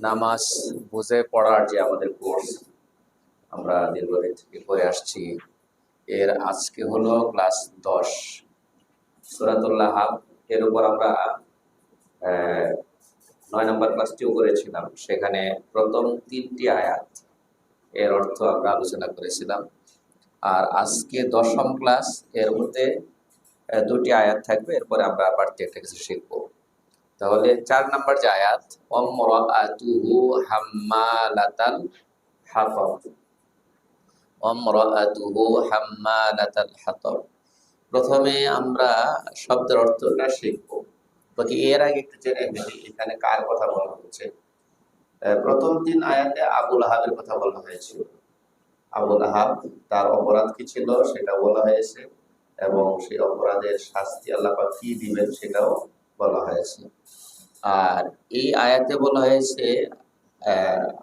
নামাজ, বুঝে পড়ার যে আমাদের কোর্স আমরা দীর্ঘদিন থেকে করে আসছি। এর আজকে হলো ক্লাস দশ। সুরাতুল্লাহ এর উপর আমরা নয় নম্বর ক্লাসটিও করেছিলাম সেখানে প্রথম তিনটি আয়াত, এর অর্থ আমরা আলোচনা করেছিলাম। আর আজকে দশম ক্লাস এর মধ্যে দুটি আয়াত থাকবে, এরপরে আমরা বাড়তি একটা কিছু শিখব। তাহলে চার নাম্বার যে আয়াত অমরাতুহু হাম্মালাতাল হাতাব অমরাতুহু হাম্মালাতাল হাতাব প্রথমে আমরা শব্দের অর্থটা শিখব। বাকি এর আগে একটু জেনে ফেলি এখানে কার কথা বলা হচ্ছে। প্রথম তিন আয়াতে আবুল আহাবের কথা বলা হয়েছিল। আবুল আহাব, তার অপরাধ কি ছিল সেটা বলা হয়েছে। এবং সেই অপরাধের শাস্তি আল্লাহ কি দিবেন সেটাও বলা হয়েছে। আর এই আয়াতে বলা হয়েছে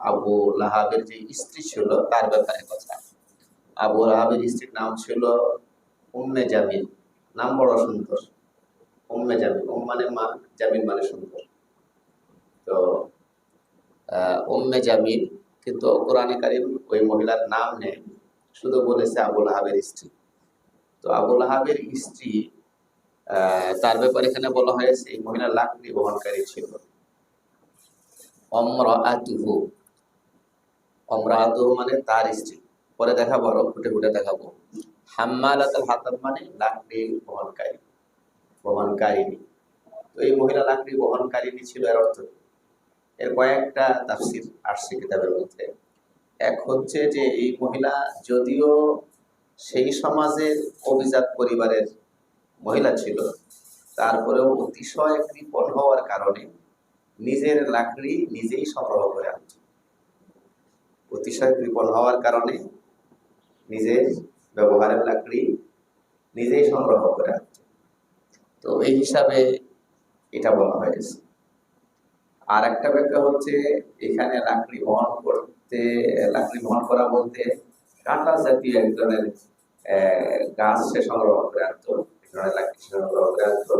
আবু লাহাবের যে স্ত্রী ছিল, তার ব্যাপারে কথা। আবু লাহাবের স্ত্রীর নাম ছিল উম্মে জামিল। নাম বড় সুন্দর। উম্মে জামিল। উম মানে মা, জামিল মানে সুন্দর। তো উম্মে জামিল কিন্তু কোরআনে কারিম ওই মহিলার নাম নেই শুধু বলেছে আবুল আহাবের স্ত্রী। তো আবুল আহাবের স্ত্রী তার ব্যাপারে এখানে বলা হয়েছে, এই মহিলা লাকড়ি বহনকারী ছিল। অমরাতুহু অমরাতুহু মানে তার স্ত্রী। পরে দেখাবো আরও, ফুটে ফুটে দেখাবো। হাম্মালাতুল হাতাব মানে লাকড়ি বহনকারী তো এই মহিলা লাকড়ি বহনকারিণী ছিল এর অর্থ এর কয়েকটা তাফসির আসছে কিতাবের মধ্যে। এক হচ্ছে যে এই মহিলা যদিও সেই সমাজের অভিজাত পরিবারের মহিলা ছিল। তারপরেও অতিশয় কৃপণ হওয়ার কারণে নিজের লাকড়ি নিজেই সংগ্রহ করে আনত। অতিশয় কৃপণ হওয়ার কারণে নিজের ব্যবহারের লাকড়ি নিজেই সংগ্রহ করে আনত। তো এই হিসাবে এটা বলা হয়েছে আর একটা ব্যাখ্যা হচ্ছে, এখানে লাকড়ি বহন করতে, লাকড়ি বহন করা বলতে কাঁটা জাতীয় এক ধরনের গাছ সে সংগ্রহ করে আনতো সংগ্রহ করে আনতো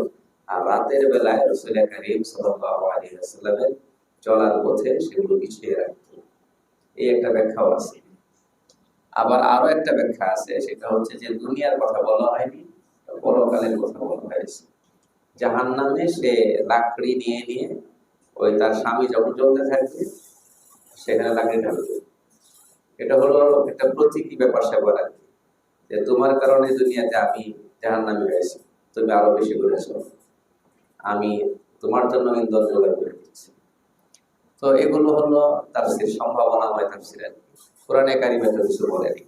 আর রাতের বেলায় রসুল করিম সাল্লাল্লাহু আলাইহি ওয়াসাল্লামের চলার পথে সেগুলো বিছিয়ে রাখতো এই একটা ব্যাখ্যাও আছে আবার আরও একটা ব্যাখ্যা আছে সেটা হচ্ছে যে দুনিয়ার কথা বলা হয়নি পরকালের কথা বলা হয়েছে জাহান নামে সে লাকড়ি নিয়ে নিয়ে ওই তার স্বামী যখন চলতে থাকবে সেখানে লাকড়ি ঢালবে এটা হলো একটা প্রতীকী ব্যাপার স্যাপার আর যে তোমার কারণে দুনিয়াতে আমি জাহান নামে হয়েছি তুমি আরও বেশি করেছ আমি তোমার জন্য ইন্ধন জোগাড় করে দিচ্ছি। তো এগুলো হলো তাফসির সম্ভাবনাময় তাফসির আর কোরআনে কারিমে তো কিছু বলেনি।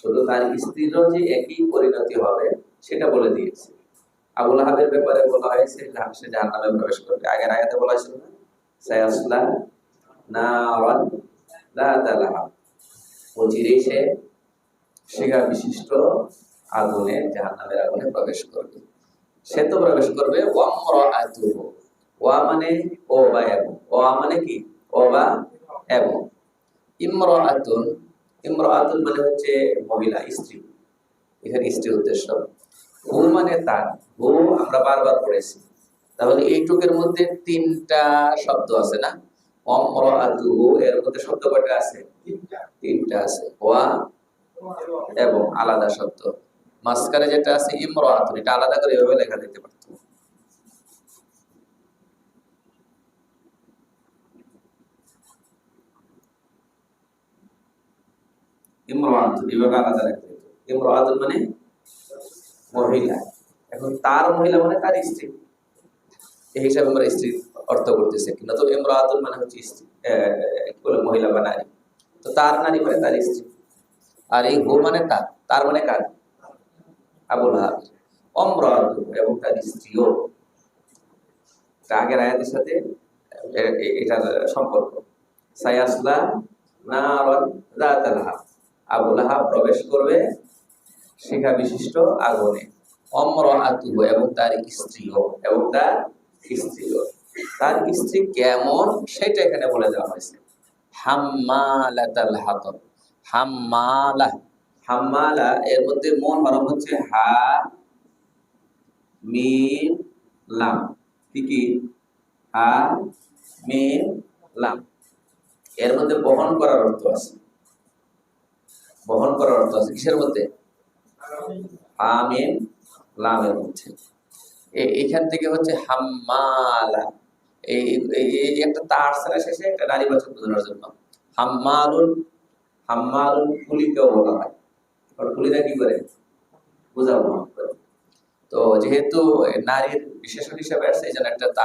শুধু তার স্ত্রীরও যে একই পরিণতি হবে, সেটা বলে দিয়েছে। আবুল আহাবের ব্যাপারে বলা হয়েছে যে সে জাহান নামে প্রবেশ করবে। আগের আয়াতে বলা হয়েছিল না, সায়াসলা নারান যাতা লাহাব অচিরেই শিখা বিশিষ্ট আগুনে, জাহান্নামের আগুনে প্রবেশ করবে। সে তো প্রবেশ করবে মানে ও বা মানে কি? ও বা মানে হচ্ছে মহিলা, স্ত্রী। এখানে স্ত্রী উদ্দেশ্য। হু মানে তার। আমরা বারবার পড়েছি। তাহলে এইটুকের মধ্যে তিনটা শব্দ আছে না? অমরাআতুহু এর মধ্যে শব্দ কয়টা আছে? তিনটা। আছে, ওয়া এবং আলাদা শব্দ। মাঝখানে যেটা আছে, ইমরাতুন, এটা আলাদা করে এভাবে লেখা দিতে পারতো। মানে মহিলা। এখন তার মহিলা মানে তার এই হিসাবে আমরা স্ত্রী অর্থ মানে হচ্ছে মহিলা বা নারী। তো তার নারী মানে তার স্ত্রী। আর এই হো মানে তার তার মানে কার? আবুল হাব। এবং তার স্ত্রীও। আগের আয়াতের সাথে এটার সম্পর্ক। সায়াসলা আবুল হাব প্রবেশ করবে শিখা বিশিষ্ট আগুনে অমরাতু এবং তার স্ত্রীও, এবং তার স্ত্রীও। তার স্ত্রী কেমন সেটা এখানে বলে দেওয়া হয়েছে। এর মধ্যে মন হরফ হচ্ছে হা, মিম, লাম। কি হা, মিম এর মধ্যে বহন করার অর্থ আছে। বহন করার অর্থ আছে কিসের মধ্যে? হা, মিম, লামের মধ্যে। এখান থেকে হচ্ছে হাম্মালা। এই একটা ছাড়া শেষে? একটা নারীবাচক বোঝানোর জন্য। তো যেহেতু নারীর হিসেবে আসছে, এই তা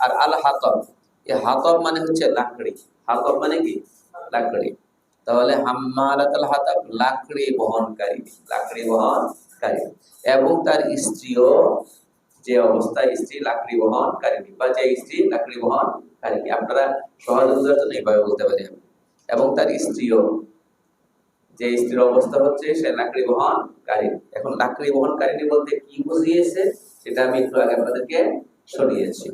আর আল হাতব এই হাতব মানে হচ্ছে লাকড়ি। হাতব মানে কি? লাকড়ি। তাহলে হাম্মালাতুল হাতাব লাকড়ি বহনকারী। লাকড়ি বহনকারী। এবং তার স্ত্রীও যে অবস্থায় স্ত্রী লাকড়ি বহনকারী বা যে স্ত্রী লাকড়ি বহনকারী আপনারা সহজে জন্য এইভাবে বলতে পারি এবং তার স্ত্রীও, যে স্ত্রীর অবস্থা হচ্ছে সে লাকড়ি বহনকারী এখন লাকড়ি বহনকারী বলতে কি বুঝিয়েছে, সেটা আমি একটু আগে আপনাদেরকে শুনিয়েছি।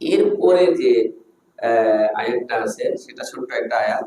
এরপরে যে আয়াতটা আছে, সেটা ছোট্ট একটা আয়াত।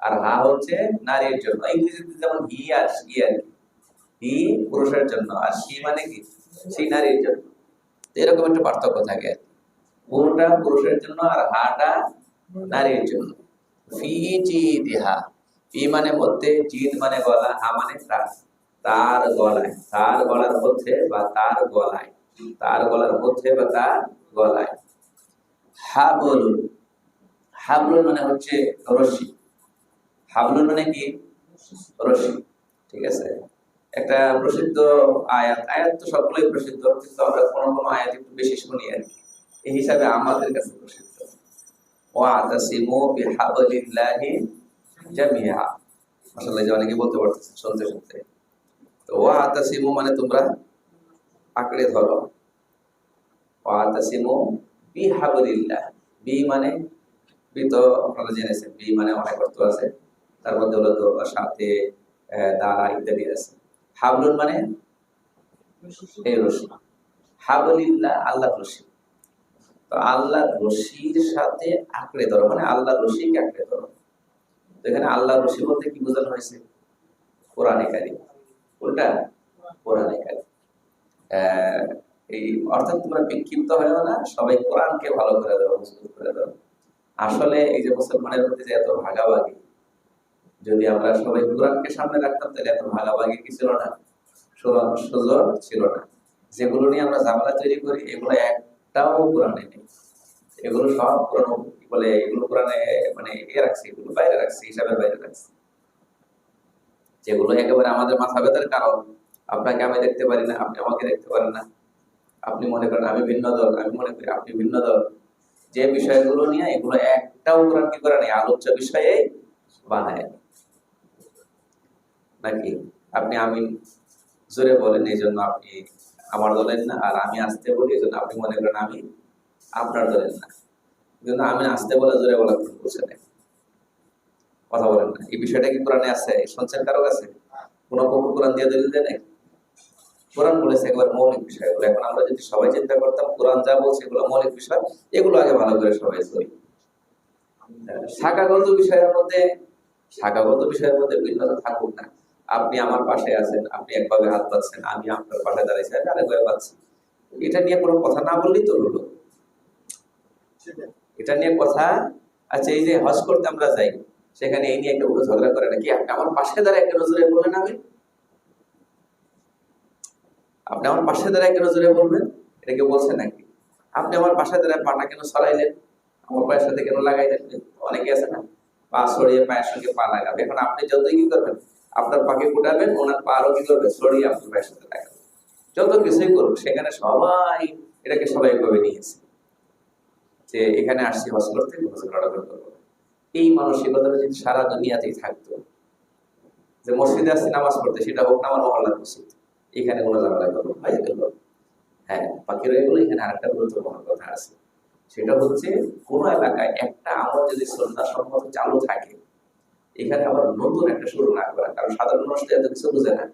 আর হা হচ্ছে নারীর জন্য। ইংরেজিতে যেমন হি আর সি আর কি হি পুরুষের জন্য। আর সি মানে কি? সি নারীর জন্য। এরকম একটা পার্থক্য থাকে। হুটা পুরুষের জন্য আর হাটা নারীর জন্য। ফি জিদিহা ফি মানে মধ্যে, জিদ মানে গলা, হা মানে তার তার গলায়। তার গলার মধ্যে বা তার গলায়। তার গলার মধ্যে বা তার গলায়। হাবলুন। হাবলুন মানে হচ্ছে রশি হাবলুন মানে কি? রশি। ঠিক আছে? একটা প্রসিদ্ধ আয়াত। আয়াত তো সবগুলোই প্রসিদ্ধ, কিন্তু আমরা কোনো কোনো আয়াত একটু বেশি শুনি আর কি। এই হিসাবে আমাদের কাছে প্রসিদ্ধ। ও ওয়াতাসিমু বিহাবলিল্লাহি জামিআ। মাশাআল্লাহ যে অনেকে বলতে পারতেছে শুনতে শুনতে। তো ও ওয়াতাসিমু মানে তোমরা আঁকড়ে ধরো। ওয়াতাসিমু বিহাবলিল্লাহ। বি মানে বি তো আপনারা জেনেছেন, বি মানে অনেক অর্থ আছে। তার মধ্যে হলো সাথে দ্বারা ইত্যাদি আছে। হাবলুন মানে? হাবলিল্লাহ আল্লাহ রশি। তো আল্লাহ রশির সাথে আঁকড়ে ধরো মানে আল্লাহ রশিকে আঁকড়ে ধরো। তো এখানে আল্লাহ রশি বলতে কি বোঝানো হয়েছে? কোরআনে কারি কোনটা কোরআনে কারি এই অর্থাৎ তোমরা বিক্ষিপ্ত হয়েও না, সবাই কোরআনকে ভালো করে দাও মজবুত করে দাও আসলে এই যে মুসলমানের মধ্যে যে এত ভাগাভাগি যদি আমরা সবাই কোরআনকে সামনে রাখতাম, তাহলে এত ভাগাভাগি কি ছিল না? সুযোগ সুযোগ ছিল না। যেগুলো নিয়ে আমরা ঝামেলা তৈরি করি, এগুলো একটাও কোরআনে নেই। এগুলো সব কি বলে, এগুলো কোরআনে মানে ইয়ে রাখছে, এগুলো বাইরে রাখছে, হিসাবের বাইরে রাখছে। যেগুলো একেবারে আমাদের মাথা ব্যথার কারণ। আপনাকে আমি দেখতে পারি না, আপনি আমাকে দেখতে পারেন না। আপনি মনে করেন আমি ভিন্ন দল, আমি মনে করি আপনি ভিন্ন দল। যে বিষয়গুলো নিয়ে এগুলো একটাও কোরআন কি করে নেই? আলোচ্য বিষয়ে বানায় নাকি আপনি আমি জোরে বলেন এই জন্য আপনি আমার দলের না, আর আমি আসতে বলি এই জন্য আপনি মনে করেন আমি আপনার দলের না। কিন্তু আমি আসতে বলে জোরে বলা কোনো বুঝে নেই। কথা বলেন না। এই বিষয়টা কি কোরআনে আছে? শুনছেন কারও কাছে কোন পক্ষ কোরআন দিয়ে দলিল দেয় নাই? কোরআন বলেছে একেবারে মৌলিক বিষয়গুলো। এখন আমরা যদি সবাই চিন্তা করতাম কোরআন যা বলছে এগুলো মৌলিক বিষয়, এগুলো আগে ভালো করে সবাই করি শাখাগত বিষয়ের মধ্যে, শাখাগত বিষয়ের মধ্যে ভিন্নতা থাকুক না। আপনি আমার পাশে আছেন, আপনি একভাবে হাত পাচ্ছেন আমি আপনার পাশে দাঁড়িয়েছি আমি আরেকভাবে পাচ্ছি এটা নিয়ে কোনো কথা না বললেই তো হলো এটা নিয়ে কথা আচ্ছা এই যে হজ করতে আমরা যাই, সেখানে এই নিয়ে একটা ঝগড়া করে নাকি আপনি আমার পাশে দাঁড়ায় একটা নজরে বললেন আমি আপনি আমার পাশে দাঁড়ায় কেন জোরে বলবেন? এটা কেউ বলছে নাকি? আপনি আমার পাশে দাঁড়ায় পাটা কেন সরাইলেন? আমার পায়ের সাথে কেন লাগাইলেন? অনেকে আছে না, পা সরিয়ে পায়ের সঙ্গে পা লাগাবে। এখন আপনি যতই কি করবেন আপনার পাখি ফুটাবেন, ওনার পা আরও কি করবে সরিয়ে আপনার পায়ের সাথে লাগাবেন যত কিছুই করুক, সেখানে সবাই এটাকে সবাই ভাবে নিয়েছে যে এখানে আসছি হজ করতে হজ করাটা করব এই মানসিকতাটা যদি সারা দুনিয়াতেই থাকতো, যে মসজিদে আসছি, নামাজ পড়তে, সেটা হোক আমার মহল্লার মসজিদ, এখানে কোনো ঝামেলা করব হয়ে গেল হ্যাঁ বাকি রয়ে গেলো এখানে আরেকটা গুরুত্বপূর্ণ কথা আছে। সেটা হচ্ছে, কোন এলাকায় একটা আমল যদি শ্রদ্ধা সম্মত চালু থাকে এখানে আবার নতুন একটা শুরু না করা কারণ সাধারণ মানুষ এত কিছু বুঝে না।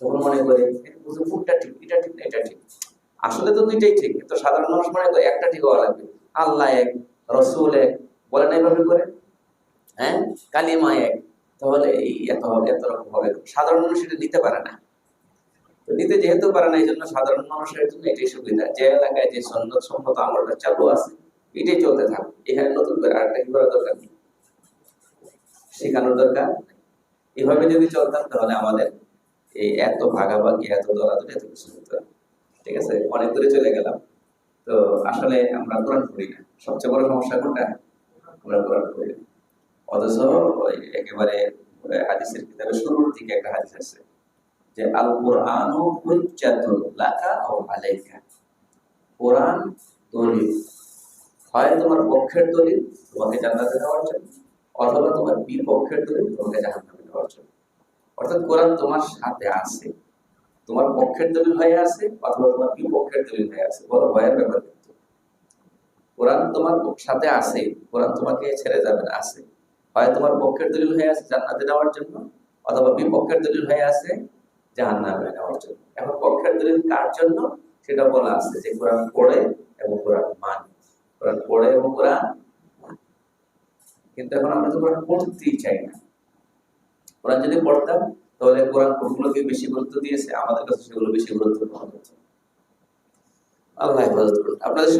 তখন মনে করে "এ, বুঝে কোনটা ঠিক এটা ঠিক এটা ঠিক? আসলে তো দুইটাই ঠিক কিন্তু সাধারণ মানুষ মনে করে একটা ঠিক হওয়া লাগবে। আল্লাহ এক রসুল এক বলে না এইভাবে করে? হ্যাঁ? কালিমা এক তাহলে এই এত হবে এত রকম হবে। সাধারণ মানুষ এটা নিতে পারে না। নিতে যেহেতু পারে না এই জন্য সাধারণ মানুষের জন্য এটাই সুবিধা। যে এলাকায় যে সন্ন্যত সম্মত আমলটা চালু আছে এটাই চলতে থাকুক। এখানে নতুন করে আরেকটা কি করা দরকার? নেই শেখানোর দরকার এভাবে যদি চলতাম, তাহলে আমাদের এই এত ভাগাভাগি, এত দলাদলি, এত কিছু হতো। ঠিক আছে? অনেক দূরে চলে গেলাম। তো আসলে আমরা কোরআন পড়ি না। সবচেয়ে বড় সমস্যা কোনটা? আমরা কোরআন পড়ি না। অথচ ওই একেবারে হাদিসের কিতাবে শুরুর দিকে একটা হাদিস আছে যে আল কোরআন লাকা আও আলাইকা। কোরআন দলিল। হয় তোমার পক্ষের দলিল, তোমাকে জান্নাতে দেওয়ার জন্য। অথবা তোমার বিপক্ষের দলিল তোমাকে জাহান্নামে দেওয়ার জন্য। অর্থাৎ কোরআন তোমার সাথে আছে। তোমার পক্ষের দলিল হয়ে আছে অথবা তোমার বিপক্ষের দলিল হয়ে আছে। বড় ভয়ের ব্যাপার কিন্তু। কোরআন তোমার সাথে আছে, কোরআন তোমাকে ছেড়ে যাবে না, আছে। হয় তোমার পক্ষের দলিল হয়ে আছে জান্নাতে নেওয়ার জন্য, অথবা বিপক্ষের দলিল হয়ে আছে জাহান্নামে নেওয়ার জন্য। এখন পক্ষের দলিল কার জন্য? সেটা বলা আছে যে কোরআন পড়ে এবং কোরআন মানে। কোরআন পড়ে এবং কোরআন। কিন্তু এখন আমরা তো কোরআন পড়তেই চাই না। কোরআন যদি পড়তাম, তাহলে কোরআন কোনগুলোকে বেশি গুরুত্ব দিয়েছে? আমাদের কাছে সেগুলো বেশি গুরুত্বপূর্ণ হতো আল্লাহ হেফাজত করুন। আপনাদের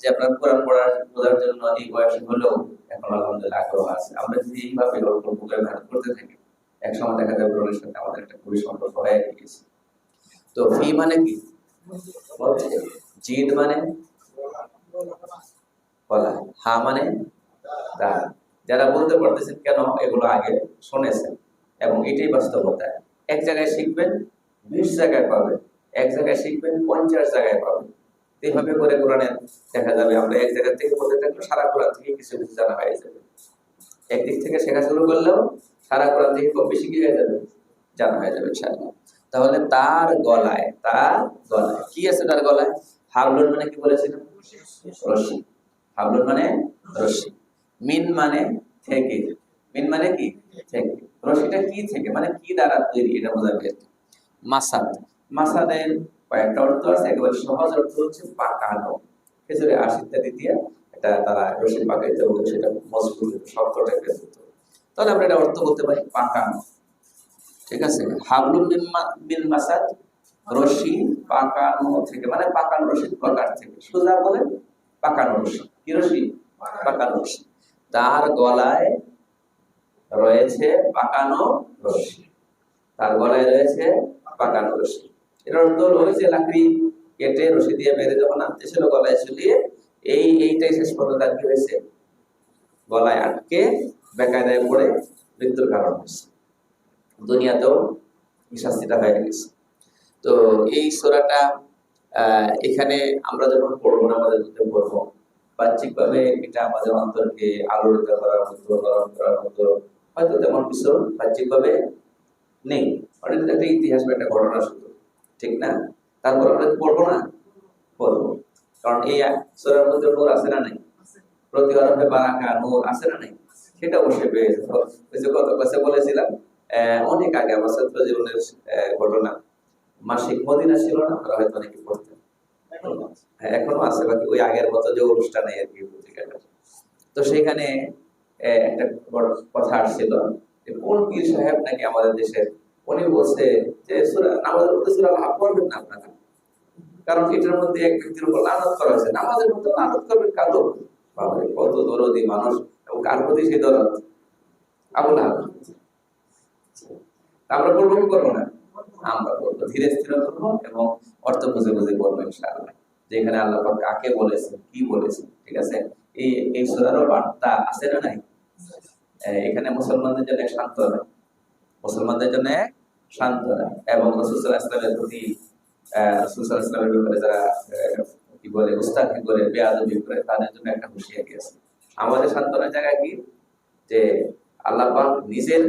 যে আপনার কোরআন পড়ার বোঝার জন্য এই বয়সে হলেও এখন আগ্রহ আছে। আমরা যদি এইভাবে অল্প করতে থাকি এক সময় দেখা যাবে সাথে আমাদের একটা খুবই সম্পর্ক হয়ে গিয়েছে। তো ফি মানে কি? জিদ মানে? বলা। হা মানে? দা। যারা বলতে পারতেছেন কেন এগুলো আগে শুনেছেন এবং এটাই বাস্তবতা। এক জায়গায় শিখবেন, বিশ জায়গায় পাবেন, এক জায়গায় শিখবেন, পঞ্চাশ জায়গায় পাবেন। এইভাবে করে কোরআনের দেখা যাবে, আমরা এক জায়গা থেকে বলতে থাকলে সারা কোরআন থেকে কিছু কিছু জানা হয়ে যাবে। একদিক থেকে শেখা শুরু করলেও সারা কোরআন থেকে কম বেশি কি হয়ে যাবে? জানা হয়ে যাবে, ইনশাআল্লাহ। তাহলে তার গলায় তার গলায়, কি আছে তার গলায়? হাবলুন মানে কি বলেছিলাম? রশ্মি হাবলুন মানে রশ্মি মিন মানে থেকে। মিন মানে কি? থেকে। রশিটা কি থেকে? মানে কি দ্বারা তৈরি? এটা বোঝাবে আর মাসাদ। মাসাদের কয়েকটা অর্থ আছে। একেবারে সহজ অর্থ হচ্ছে পাকানো। খেজুরে আশ ইত্যাদি দিয়ে এটা তারা রশি পাকাইতে হবে সেটা মজবুত হতো, শক্ত টাইপের হতো তাহলে আমরা এটা অর্থ বলতে পারি পাকানো। ঠিক আছে? হাবলুম মিন মাসাদ। রশি পাকানো থেকে। মানে পাকানো রশির প্রকার থেকে। সোজা বলে পাকানো রশি। কি রশি? পাকানো রশি। তার গলায় রয়েছে পাকানো রশি। তার গলায় রয়েছে পাকানো রশি। এর অর্থ যে লাকড়ি কেটে রশি দিয়ে বেঁধে যখন আনতেছিল গলায় ঝুলিয়ে এই এইটাই শেষ পর্যন্ত আর কি হয়েছে? গলায় আটকে বেকায়দায় পড়ে মৃত্যুর কারণ হয়েছে। দুনিয়াতেও শাস্তিটা হয়ে গেছে। তো এই সোরাটা এখানে আমরা যখন পড়ব না, আমাদের মধ্যে পড়ব বাহ্যিকভাবে এটা আমাদের অন্তরকে আলোড়িত করার মতো গরম করার মতো হয়তো তেমন কিছু বাহ্যিকভাবে নেই। অনেক একটা ইতিহাস বা একটা ঘটনা শুধু ঠিক না? তারপর আমরা পড়ব না? পড়ব। কারণ এই সোরার মধ্যে নূর আছে না নাই? প্রতি হরফে বারাকা নূর আছে না নাই? সেটা অবশ্যই পেয়ে যাব গত ক্লাসে বলেছিলাম অনেক আগে আমার ছাত্র জীবনের ঘটনা। মাসিক মদিনা ছিল না? আপনারা হয়তো অনেকে পড়তেন এখনও আছে, বাকি ওই আগের মতো যে অনুষ্ঠানে আর কি পত্রিকাটা তো সেখানে একটা বড় কথা আসছিল যে কোন পীর সাহেব নাকি আমাদের দেশের, উনি বলছে যে, সুরা, নামাজের মধ্যে সুরা লাভ করবেন না আপনারা। কারণ এটার মধ্যে এক ব্যক্তির উপর লানত করা হয়েছে। নামাজের মধ্যে লানত করবেন কাদো বাবারে কত দরদি মানুষ এবং কার প্রতি সেই দরদ? আবুল আমরা করব কি করব না? আমরা বলব, ধীরে স্থির করব এবং অর্থ বুঝে বুঝে করব ইনশাআল্লাহ। যেখানে আল্লাহ কাকে বলেছেন, কি বলেছেন, ঠিক আছে? এই এই সুরারও বার্তা আছে না নাই? এখানে মুসলমানদের জন্য এক সান্ত্বনা মুসলমানদের জন্য এক সান্ত্বনা এবং রসুল ইসলামের প্রতি রসুল ইসলামের ব্যাপারে যারা কি বলে, উস্তাদি করে, বেয়াদবি করে, তাদের জন্য একটা হুঁশিয়ারি আছে। আমাদের সান্ত্বনার জায়গায় কি? যে আল্লাহ নিজের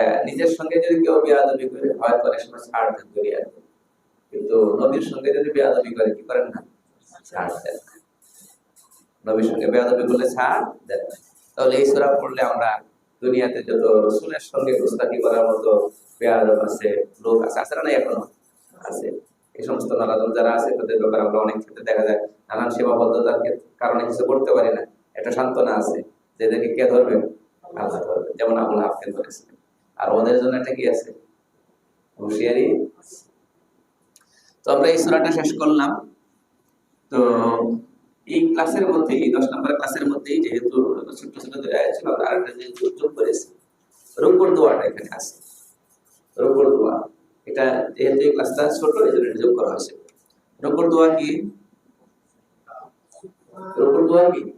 নিজের সঙ্গে যদি কেউ বেয়াদবি করে, হয়তো অনেক সময় ছাড় দেন দুনিয়া কিন্তু নবীর সঙ্গে যদি বেয়াদবি করে, কি করেন না? ছাড় দেন। নবীর সঙ্গে বেয়াদবি করলে ছাড় দেন তাহলে এই সূরা পড়লে আমরা দুনিয়াতে যত রসুলের সঙ্গে গুস্তাকি করার মতো বেয়াদব আছে, লোক আছে আছে না এখনও? আছে। এই সমস্ত নারাজন যারা আছে, তাদের ব্যাপারে আমরা অনেক ক্ষেত্রে দেখা যায়, নানান সীমাবদ্ধতার ক্ষেত্রে- কারণে কিছু করতে পারি না। একটা সান্ত্বনা আছে যে এদেরকে কে ধরবে? আল্লাহ ধরবে। যেমন আবুল হাফকে ধরেছিলেন। আর ওদের জন্য একটা কি আছে? হুঁশিয়ারি তো আমরা এই সূরাটা শেষ করলাম। তো এই ক্লাসের মধ্যে এই দশ নম্বর ক্লাসের মধ্যেই যেহেতু ছোট ছোট ছিল, আমরা আরেকটা জিনিস যোগ- করেছি। রুকুর দোয়াটা এখানে আছে। রুকুর দোয়া। এটা যেহেতু এই ক্লাসটা ছোট, এই জন্য যোগ করা হয়েছে। রুকুর দোয়া কি? রুকুর দোয়া কি?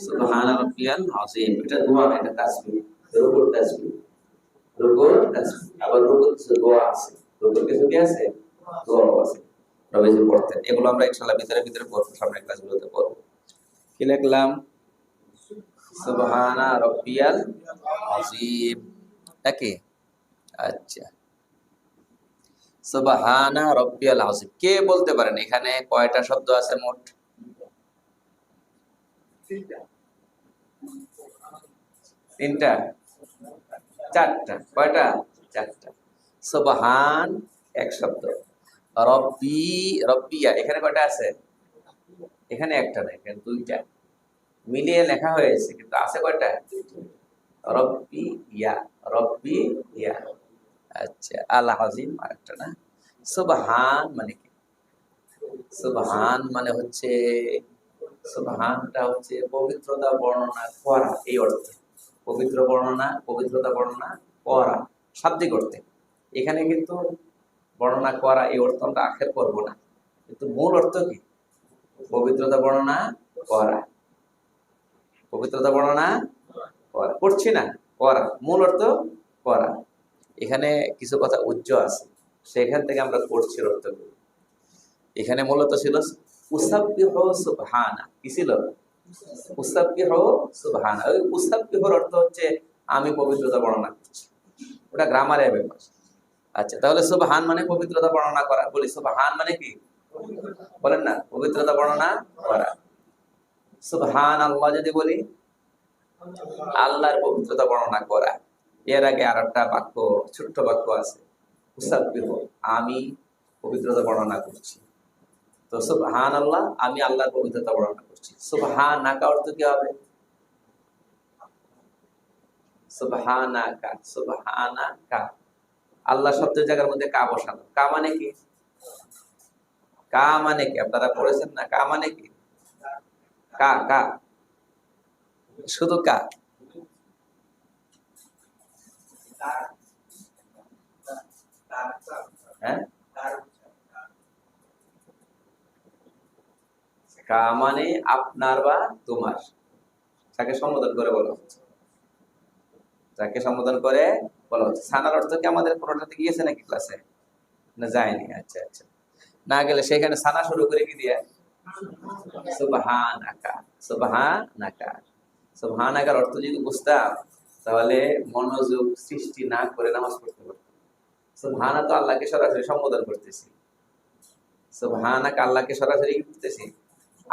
সুবহান রাব্বিয়াল আযীম। এটা দোয়া এটা তাসবিহ। রুকুর তাসবিহ আবার দোয়া আছে। কিছু কি আছে? দোয়াও আছে। এগুলো আমরা ইনশাআল্লাহ ভিতরে ভিতরে পড়ব ক্লাসগুলোতে পড়ব। কি লিখলাম? সুবহানা রাব্বিয়াল আযীম। একই আচ্ছা। সুবহানা রাব্বিয়াল আযীম। কে বলতে পারেন? এখানে কয়টা শব্দ আছে মোট? তিনটা? চারটা, কয়টা? চারটা। সুবহান, এক শব্দ। রব্বি, রব্বিয়া, এখানে কয়টা আছে? এখানে একটা না এখানে দুইটা। মিলিয়ে লেখা হয়েছে, কিন্তু আছে কয়টা? রব্বি ইয়া রব্বি ইয়া আচ্ছা আল আজিম আরেকটা না? সুবহান মানে কি? সুবহান মানে হচ্ছে, সুবহানটা হচ্ছে পবিত্রতা, বর্ণনা করা, এই অর্থে। পবিত্র বর্ণনা, পবিত্রতা বর্ণনা করা শাব্দিক অর্থে এখানে কিন্তু বর্ণনা করা এই অর্থ আমরা আখের করব না। কিন্তু মূল অর্থ কি? পবিত্রতা বর্ণনা করা পবিত্রতা বর্ণনা করা করছি না? করা মূল অর্থ করা এখানে কিছু কথা উজ্জ্ব আছে। সেখান থেকে আমরা করছি অর্থগুলো এখানে মূলত ছিল, উসাব্বিহ সুবহানা। কি ছিল? অর্থ হচ্ছে আমি পবিত্রতা বর্ণনা করছি। ওটা গ্রামারের ব্যাপার আচ্ছা তাহলে সুবহান মানে পবিত্রতা বর্ণনা করা। বলি সুবহান মানে কি? বলেন না, পবিত্রতা বর্ণনা করা। সুবহান আল্লাহ যদি বলি, আল্লাহর পবিত্রতা বর্ণনা করা। এর আগে আর একটা বাক্য, ছোট্ট বাক্য আছে। আমি পবিত্রতা বর্ণনা করছি। তো সুবহান আল্লাহ আমি আল্লাহর পবিত্রতা বর্ণনা করছি। সুবহান নাকা অর্থ কি হবে? সুবহানাকা সুবহানাকা। আল্লাহ শব্দের জায়গার মধ্যে কা বসানো। কা মানে কি? কা মানে কি? আপনারা পড়েছেন না? কা মানে কি? কা কা। শুধু কা। হ্যাঁ? কা মানে আপনার বা তোমার। তাকে সম্বোধন করে বলা হচ্ছে। তাকে সম্বোধন করে বলা হচ্ছে। সানার অর্থ কি আমাদের কোনোটাতে গিয়েছে নাকি ক্লাসে না, যায়নি। আচ্ছা আচ্ছা। না গেলে সেখানে সানা শুরু করে কি দিয়ে? আল্লাহকে সরাসরি সম্বোধন করতেছি। সুবহানাকা আল্লাহকে সরাসরি কি করতেছি?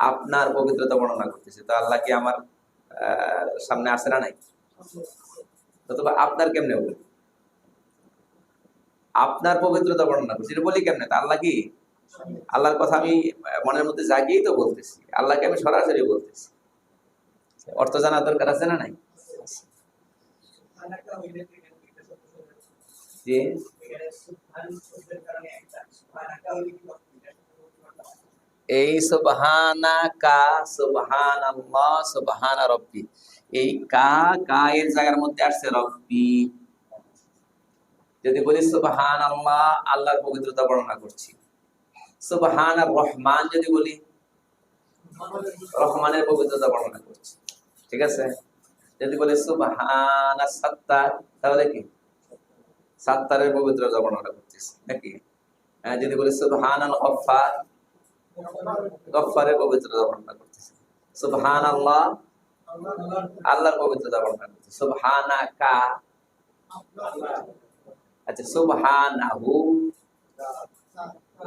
আপনার পবিত্রতা বর্ণনা করতেছি। তো আল্লাহ কি আমার সামনে আসে না নাই? অথবা আপনার কেমনে বলে আপনার পবিত্রতা বর্ণনা করছি। বলি কেমনে? তা আল্লাহ কি? আল্লাহর কথা আমি মনের মধ্যে জাগিয়েই তো বলতেছি। আল্লাহকে আমি সরাসরি বলতেছি। অর্থ জানার দরকার আছে না নাই? যে এই সুবহানা কা সুবহান আল্লাহ সুবহান রব্বি এই কা কা এর জায়গার মধ্যে আসছে রব্বি। যদি বলি সুবহান আল্লাহ আল্লাহর পবিত্রতা বর্ণনা করছি। সুবহান রহমান যদি বলি রহমানের পবিত্রতা বর্ণনা করছি। ঠিক আছে? যদি বলি সুবহান সাত্তার তাহলে কি? সাত্তারের পবিত্রতা বর্ণনা করতেছি নাকি? হ্যাঁ, যদি বলি সুবহান আল গফফার গফফারের পবিত্রতা বর্ণনা করতেছি। সুবহান আল্লাহ আল্লাহর পবিত্রতা বর্ণনা করতেছি। সুবহানা কা আচ্ছা সুবহানাহু।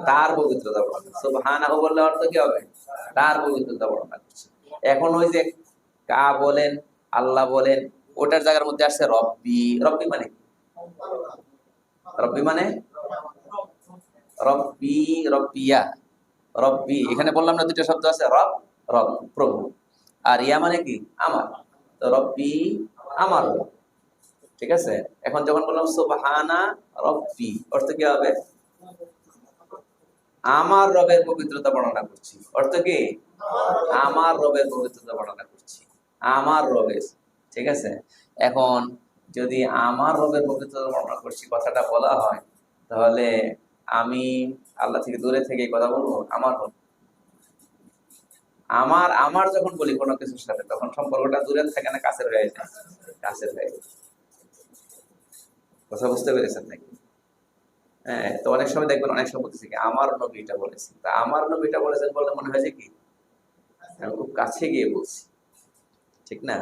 তার পবিত্রতা বর্ণনা সুবহানাহু বললে অর্থ কি হবে? তার পবিত্রতা বর্ণনা করছে। এখন ওই যে কা বলেন, আল্লাহ বলেন, ওটার জায়গার মধ্যে আসছে রব্বি। রব্বি মানে? রব্বি মানে? রব্বি, রব্বিয়া। রব্বি, এখানে বললাম না দুটো শব্দ আছে, রব রব, প্রভু। আর ইয়া মানে কি? আমার। তো রব্বি, আমার। ঠিক আছে? এখন যখন বললাম সুবহানা রব্বি, অর্থ কি হবে? আমার রবের পবিত্রতা বর্ণনা করছি। অর্থ কি? আমার রবের পবিত্রতা বর্ণনা করছি। আমার রবের। ঠিক আছে? এখন যদি আমার রবের পবিত্রতা বর্ণনা করছি, কথাটা বলা হয়, তাহলে আমি আল্লাহ থেকে দূরে থেকে কথা বলব? আমার রব আমার আমার যখন বলি কোনো কিছুর সাথে, তখন সম্পর্কটা দূরে থাকে না, কাছের হয়ে যায়। কাছের হয়ে যায়। কথা বুঝতে পেরেছেন নাকি? হ্যাঁ তো অনেক সময় দেখবেন, অনেক সময় কি, আমার নবীটা বলেছেন তা আমার নবীটা বলেছেন বললে মনে হয় যে কি খুব কাছে গিয়ে বলছি। ঠিক না?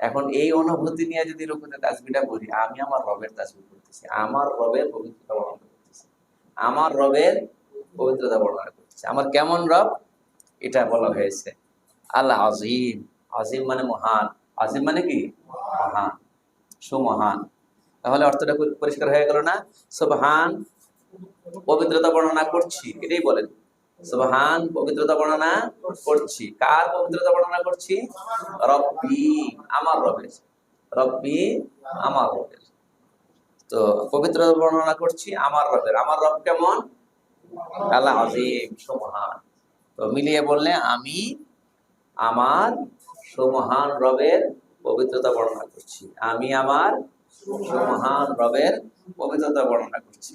এখন এই অনুভূতি নিয়ে যদি রুকুতে তাসবিটা বলি, আমি আমার রবের তাসবি করতেছি আমার রবের পবিত্রতা আমার রবের পবিত্রতা বর্ণনা করতেছি আমার কেমন রব? এটা বলা হয়েছে। আল্লাহ আজিম আজিম মানে মহান। আজিম মানে কি? মহান। সুমহান। তাহলে অর্থটা পরিষ্কার হয়ে গেল না? সুবহান, পবিত্রতা বর্ণনা করছি। এটাই বলেন। সুবহান, পবিত্রতা বর্ণনা করছি। কার পবিত্রতা বর্ণনা করছি? রব্বি, আমার রবের। রব্বি, আমার রবের। তো পবিত্র বর্ণনা করছি, আমার রবের। আমার রব কেমন? আল্লাহ আজিম সুমহান তো মিলিয়ে বললে, আমি আমার সুমহান রবের পবিত্রতা বর্ণনা করছি। আমি আমার সুমহান রবের পবিত্রতা বর্ণনা করছি।